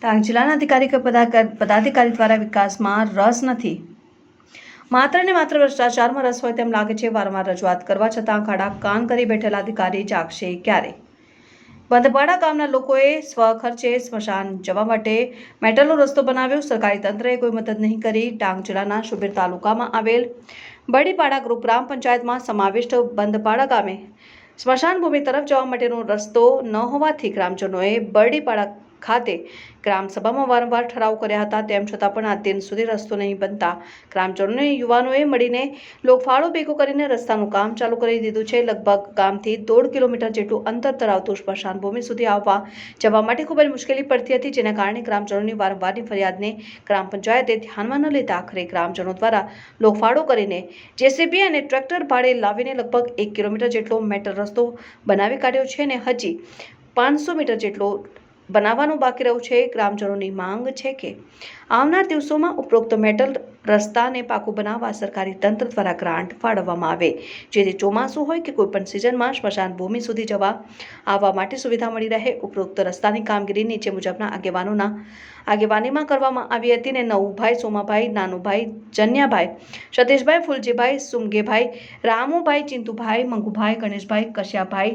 ડાંગ જિલ્લાના અધિકારી કે પદાધિકારી દ્વારા વિકાસમાં રસ નથી. માત્ર ને માત્ર ભ્રષ્ટાચારમાં રસ હોય તેમ લાગે છે, વારંવાર રજૂઆત કરવા છતાં ખાડા કાન કરી બેઠેલા અધિકારી જાગશે ક્યારે? બંધપાડા ગામના લોકોએ સ્વખર્ચે સ્મશાન જવા માટે મેટલનો રસ્તો બનાવ્યો. સરકારી તંત્રએ કોઈ મદદ નહીં કરી. ડાંગ જિલ્લાના સુબીર તાલુકામાં આવેલ બડીપાડા ગ્રુપ ગ્રામ પંચાયતમાં સમાવિષ્ટ બંધપાડા ગામે સ્મશાન ભૂમિ તરફ જવા માટેનો રસ્તો ન હોવાથી ગ્રામજનોએ બરડીપાડા ખાતે ગ્રામસભામાં વારંવાર ઠરાવ કર્યા હતા. તેમ છતાં પણ આ દિન સુધી રસ્તો નહીં બનતા ગ્રામજનોને, યુવાનોએ મળીને લોકફાળો ભેગો કરીને રસ્તાનું કામ ચાલુ કરી દીધું છે. લગભગ ગામથી દોઢ કિલોમીટર જેટલું અંતર ધરાવતું સ્મશાન ભૂમિ સુધી આવવા જવા માટે ખૂબ જ મુશ્કેલી પડતી હતી, જેના કારણે ગ્રામજનોની વારંવારની ફરિયાદને ગ્રામ પંચાયતે ધ્યાનમાં ન લેતા આખરે ગ્રામજનો દ્વારા લોકફાળો કરીને જેસીબી અને ટ્રેક્ટર ભાડે લાવીને લગભગ એક કિલોમીટર જેટલો મેટલ રસ્તો બનાવી કાઢ્યો છે અને હજી પાંચસો મીટર જેટલો બનાવવાનું બાકી રહ્યું છે. ગ્રામજનોની માંગ છે કે આવનાર દિવસોમાં ઉપરોક્ત મેટલ રસ્તાને પાકું બનાવવા સરકારી તંત્ર દ્વારા ગ્રાન્ટ ફાળવવામાં આવે. જેથી ચોમાસું હોય કે કોઈપણ સિઝનમાં સ્મશાન ભૂમિ સુધી જવા આવવા માટે સુવિધા મળી રહે. ઉપરોક્ત રસ્તાની કામગીરી નીચે મુજબના આગેવાનોના આગેવાનીમાં કરવામાં આવી હતી ને નવુભાઈ, સોમાભાઈ, નાનુભાઈ, જન્યાભાઈ, સતીશભાઈ, ફૂલજીભાઈ, સુમગેભાઈ, રામુભાઈ, ચિંતુભાઈ, મંગુભાઈ, ગણેશભાઈ, કશ્યાભાઈ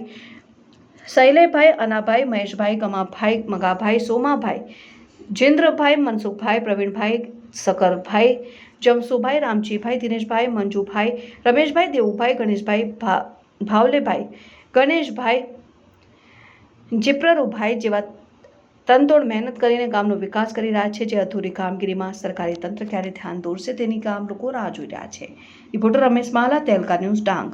શૈલેભાઈ, અનાભાઈ, મહેશભાઈ, ગમાભાઈ, મગાભાઈ, સોમાભાઈ, જેન્દ્રભાઈ, મનસુખભાઈ, પ્રવીણભાઈ, સકરભાઈ, જમસુભાઈ, રામજીભાઈ, દિનેશભાઈ, મંજુભાઈ, રમેશભાઈ, દેવુભાઈ, ગણેશભાઈ ભાવલેભાઈ, ગણેશભાઈ, જીપ્રરુભાઈ જેવા તનતોડ મહેનત કરીને ગામનો વિકાસ કરી રહ્યા છે, જે અધૂરી કામગીરીમાં સરકારી તંત્ર ક્યારે ધ્યાન દોરશે તેની ગામ લોકો રાહ જોઈ રહ્યા છે. Reporter Ramesh Mala Telka news Dang.